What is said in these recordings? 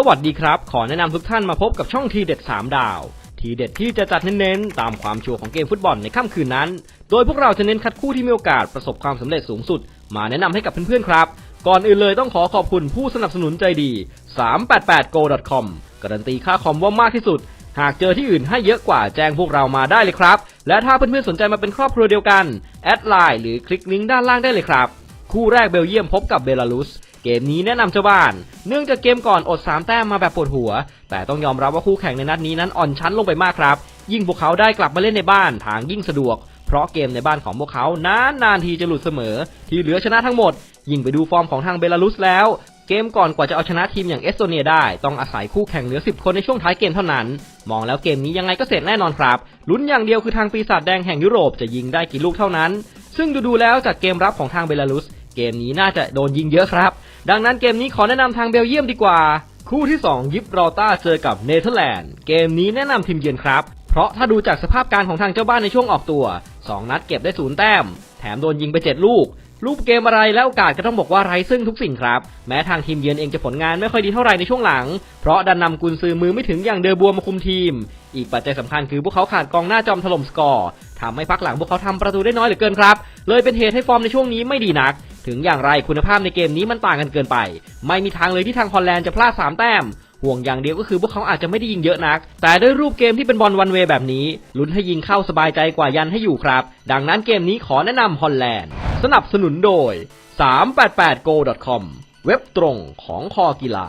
สวัสดีครับ ขอแนะนำทุกท่านมาพบกับช่องทีเด็ด 3 ดาว ทีเด็ดที่จะจัดเน้นๆ ตามความชัวร์ของเกมฟุตบอลในค่ำคืนนั้น โดยพวกเราจะเน้นคัดคู่ที่มีโอกาสประสบความสำเร็จสูงสุด มาแนะนำให้กับเพื่อนๆครับ ก่อนอื่นเลยต้องขอขอบคุณผู้สนับสนุนใจดี 388go.com การันตีค่าคอมว่ามากที่สุด หากเจอที่อื่นให้เยอะกว่าแจ้งพวกเรามาได้เลยครับ และถ้าเพื่อนๆสนใจมาเป็นครอบครัวเดียวกันแอดไลน์หรือคลิกลิงก์ด้านล่างได้เลยครับ คู่แรกเบลเยียมพบกับเบลารุสเกมนี้แนะนำเจ้าบ้าน เนื่องจากเกมก่อนอด 3 แต้มมาแบบปวดหัว แต่ต้องยอมรับว่าคู่แข่งในนัดนี้นั้นอ่อนชั้นลงไปมากครับ ยิ่งพวกเขาได้กลับมาเล่นในบ้านทางยิ่งสะดวก เพราะเกมในบ้านของพวกเขานานนานทีจะหลุดเสมอ ที่เหลือชนะทั้งหมด ยิ่งไปดูฟอร์มของทางเบลารุสแล้ว เกมก่อนกว่าจะเอาชนะทีมอย่างเอสโตเนียได้ ต้องอาศัยคู่แข่งเหลือ 10 คนในช่วงท้ายเกมเท่านั้น มองแล้วเกมนี้ยังไงก็เสร็จแน่นอนครับลุ้นอย่างเดียวคือทางปีศาจแดงแห่งยุโรปจะยิงได้กี่ลูกเท่านั้น ซึ่งดูๆแล้วจากเกมรับของทางเบลารุสเกมนี้น่าจะโดนยิงเยอะครับ ดังนั้นเกมนี้ขอแนะนำทางเบลเยียมดีกว่า คู่ที่ 2 ยิบรอต้าเจอกับเนเธอร์แลนด์ เกมนี้แนะนำทีมเยือนครับ เพราะถ้าดูจากสภาพการของทางเจ้าบ้านในช่วงออกตัว 2 นัดเก็บได้ศูนย์แต้ม แถมโดนยิงไป 7 ลูก รูปเกมอะไรและโอกาสก็ต้องบอกว่าไร้ซึ่งทุกสิ่งครับ แม้ทางทีมเยือนเองจะผลงานไม่ค่อยดีเท่าไหร่ในช่วงหลัง เพราะดันนำกุนซือมือไม่ถึงอย่างเดอบัวมาคุมทีม อีกปัจจัยสำคัญคือพวกเขาขาดกองหน้าจอมถล่มสกอร์ทำให้พักหลังพวกเขาทำประตูได้น้อยเหลือเกินครับ เลยเป็นเหตุให้ฟอร์มในช่วงนี้ไม่ดีนัก ถึงอย่างไรคุณภาพในเกมนี้มันต่างกันเกินไป ไม่มีทางเลยที่ทางฮอลแลนด์จะพลาด 3 แต้ม ห่วงอย่างเดียวก็คือพวกเขาอาจจะไม่ได้ยิงเยอะนัก แต่ด้วยรูปเกมที่เป็นบอลวันเวย์แบบนี้ ลุ้นให้ยิงเข้าสบายใจกว่ายันให้อยู่ครับ ดังนั้นเกมนี้ขอแนะนำฮอลแลนด์ สนับสนุนโดย 388go.com เว็บตรงของคอกีฬา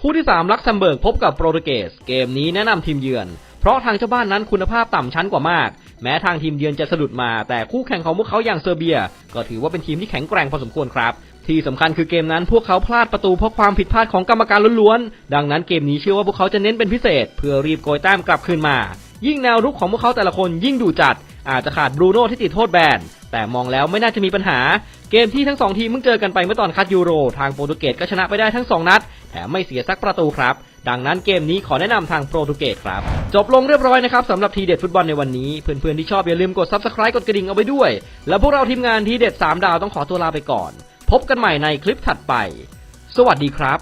คู่ที่ 3 ลักเซมเบิร์กพบกับโปรตุเกส เกมนี้แนะนำทีมเยือน เพราะทางเจ้าบ้านนั้นคุณภาพต่ำชั้นกว่ามาก แม้ทางทีมเยือนจะสะดุดมาแต่คู่แข่งของพวกเขาอย่างเซอร์เบีย ก็ถือว่าเป็นทีมที่แข็งแกร่งพอสมควรครับ ที่สำคัญคือเกมนั้นพวกเขาพลาดประตูเพราะความผิดพลาดของกรรมการล้วนๆ ดังนั้นเกมนี้เชื่อว่าพวกเขาจะเน้นเป็นพิเศษ เพื่อรีบโกยแต้มกลับคืนมา ยิ่งแนวรุกของพวกเขาแต่ละคนยิ่งดูจัด อาจจะขาดบรูโน่ที่ติดโทษแบนแต่มองแล้วไม่น่าจะมีปัญหา เกมที่ทั้งสองทีมเพิ่งเจอกันไปเมื่อตอนคัดยูโร ทางโปรตุเกสก็ชนะไปได้ทั้ง2นัด มไม่เสียสักประตูครับ ดังนั้นเกมนี้ขอแนะนำทางโปรตุเกสครับ จบลงเรียบร้อยนะครับสำหรับทีเด็ดฟุตบอลในวันนี้ เพื่อนๆที่ชอบอย่าลืมกด subscribe กดกระดิ่งเอาไว้ด้วย แล้วพวกเราทีมงานทีเด็ด 3 ดาวต้องขอตัวลาไปก่อน พบกันใหม่ในคลิปถัดไป สวัสดีครับ